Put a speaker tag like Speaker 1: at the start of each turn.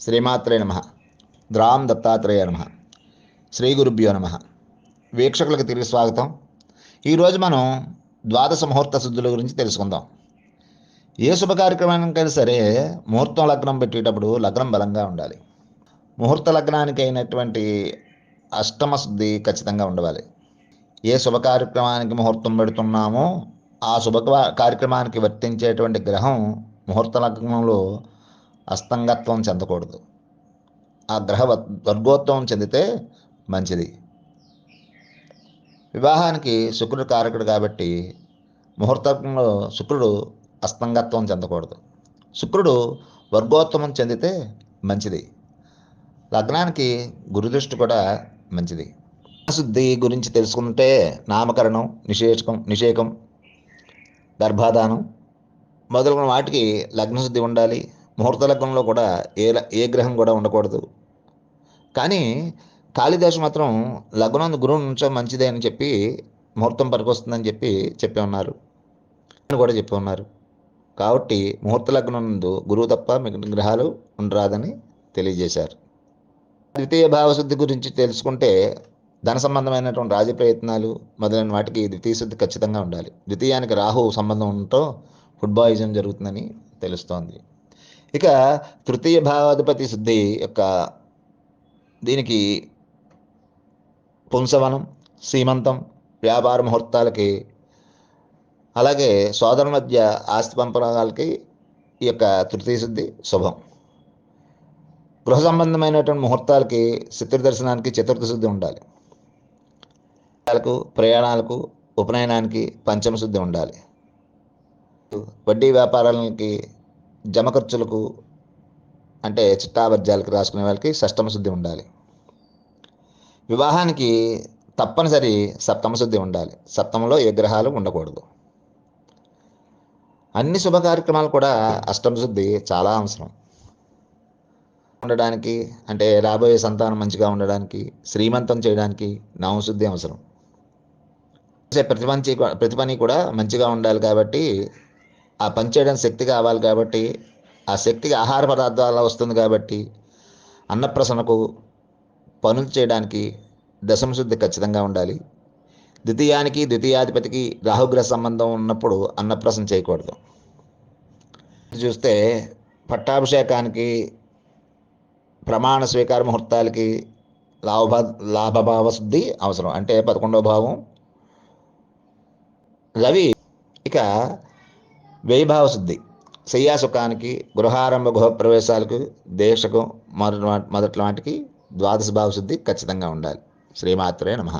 Speaker 1: శ్రీమాత్రే నమ. ద్రాం దత్తాత్రేయ నమ. శ్రీ గురుభ్యో నమ. వీక్షకులకు తిరిగి స్వాగతం. ఈరోజు మనం ద్వాదశ ముహూర్త శుద్ధుల గురించి తెలుసుకుందాం. ఏ శుభ కార్యక్రమానికైనా సరే ముహూర్తం లగ్నం పెట్టేటప్పుడు లగ్నం బలంగా ఉండాలి. ముహూర్త లగ్నానికి అయినటువంటి అష్టమ శుద్ధి ఖచ్చితంగా ఉండవాలి. ఏ శుభ కార్యక్రమానికి ముహూర్తం పెడుతున్నామో ఆ శుభ కార్యక్రమానికి వర్తించేటువంటి గ్రహం ముహూర్త లగ్నంలో అస్తంగత్వం చెందకూడదు. ఆ గ్రహ వర్గోత్వం చెందితే మంచిది. వివాహానికి శుక్రుడు కారకుడు కాబట్టి ముహూర్తంలో శుక్రుడు అస్తంగత్వం చెందకూడదు. శుక్రుడు వర్గోత్తమం చెందితే మంచిది. లగ్నానికి గురుదృష్టి కూడా మంచిది. శుద్ధి గురించి తెలుసుకుంటే నామకరణం నిషేకం నిషేకం గర్భాధానం మొదలైన వాటికి లగ్నశుద్ధి ఉండాలి. ముహూర్త లగ్నంలో కూడా ఏ ఏ గ్రహం కూడా ఉండకూడదు. కానీ కాళిదాసు మాత్రం లగ్నం గురువు నుంచో మంచిదే అని చెప్పి ముహూర్తం పనికొస్తుందని చెప్పి చెప్పి ఉన్నారు. అని కూడా చెప్పి ఉన్నారు. కాబట్టి ముహూర్త లగ్నం నందు గురువు తప్ప మిగిలిన గ్రహాలు ఉండరాదని తెలియజేశారు. ద్వితీయ భావశుద్ధి గురించి తెలుసుకుంటే ధన సంబంధమైనటువంటి రాజ ప్రయత్నాలు మొదలైన వాటికి ద్వితీయ శుద్ధి ఖచ్చితంగా ఉండాలి. ద్వితీయానికి రాహు సంబంధం ఉండటం ఫుడ్ బాయిజం జరుగుతుందని తెలుస్తోంది. ఇక తృతీయ భావాధిపతి శుద్ధి యొక్క దీనికి పుంసవనం సీమంతం వ్యాపార ముహూర్తాలకి అలాగే సోదరుల మధ్య ఆస్తి పంపకాలకి ఈ యొక్క తృతీయ శుద్ధి శుభం. గృహ సంబంధమైనటువంటి ముహూర్తాలకి శత్రు దర్శనానికి చతుర్థ శుద్ధి ఉండాలి. ప్రయాణాలకు ప్రయాణాలకు ఉపనయనానికి పంచమ శుద్ధి ఉండాలి. వడ్డీ వ్యాపారాలకి జమ ఖర్చులకు అంటే చిట్టాబద్యాలకు రాసుకునే వాళ్ళకి షష్టమ శుద్ధి ఉండాలి. వివాహానికి తప్పనిసరి సప్తమ శుద్ధి ఉండాలి. సప్తమలో ఏ గ్రహాలు ఉండకూడదు. అన్ని శుభ కార్యక్రమాలు కూడా అష్టమ శుద్ధి చాలా అవసరం. ఉండడానికి అంటే రాబోయే సంతానం మంచిగా ఉండడానికి శ్రీమంతం చేయడానికి నవశుద్ధి అవసరం. ప్రతి మంచి ప్రతి పని కూడా మంచిగా ఉండాలి కాబట్టి ఆ పనిచేయడానికి శక్తి కావాలి కాబట్టి ఆ శక్తికి ఆహార పదార్థాల వస్తుంది కాబట్టి అన్నప్రసనకు పనులు చేయడానికి దశమశుద్ధి ఖచ్చితంగా ఉండాలి. ద్వితీయానికి ద్వితీయాధిపతికి రాహుగ్రహ సంబంధం ఉన్నప్పుడు అన్నప్రసన చేయకూడదు. చూస్తే పట్టాభిషేకానికి ప్రమాణ స్వీకార ముహూర్తాలకి లాభ లాభభావ శుద్ధి అవసరం. అంటే పదకొండవ భావం. రవి ఇక వ్యయభావ శుద్ధి శయ్యాసుఖానికి గృహారంభ గృహ ప్రవేశాలకు దేశకు మొదటి మొదటి వాటికి ద్వాదశ భావ శుద్ధి ఖచ్చితంగా ఉండాలి. శ్రీమాత్రే నమః.